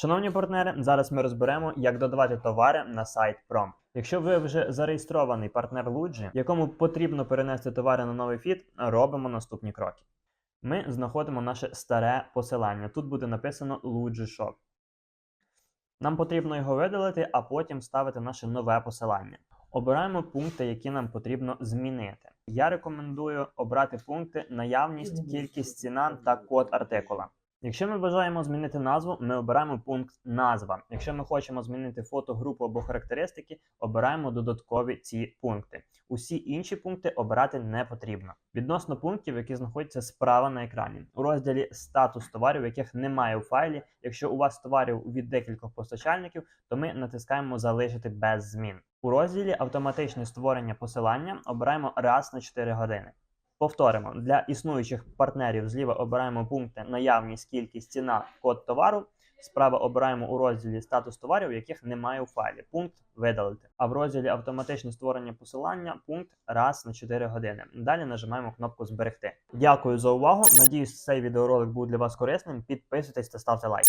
Шановні партнери, зараз ми розберемо, як додавати товари на сайт Prom. Якщо ви вже зареєстрований партнер Луджі, якому потрібно перенести товари на новий фіт, робимо наступні кроки. Ми знаходимо наше старе посилання. Тут буде написано Luigi Shop. Нам потрібно його видалити, а потім ставити наше нове посилання. Обираємо пункти, які нам потрібно змінити. Я рекомендую обрати пункти наявність, кількість ціна та код артикула. Якщо ми бажаємо змінити назву, ми обираємо пункт назва. Якщо ми хочемо змінити фото, групу або характеристики, обираємо додаткові ці пункти. Усі інші пункти обирати не потрібно. Відносно пунктів, які знаходяться справа на екрані, у розділі статус товарів, яких немає у файлі. Якщо у вас товарів від декількох постачальників, то ми натискаємо залишити без змін. У розділі автоматичне створення посилання обираємо раз на 4 години. Повторимо, для існуючих партнерів зліва обираємо пункти наявність, кількість, ціна, код товару. Справа обираємо у розділі статус товарів, яких немає у файлі. Пункт видалити. А в розділі автоматичне створення посилання пункт раз на 4 години. Далі нажимаємо кнопку зберегти. Дякую за увагу. Надіюсь, цей відеоролик був для вас корисним. Підписуйтесь та ставте лайк.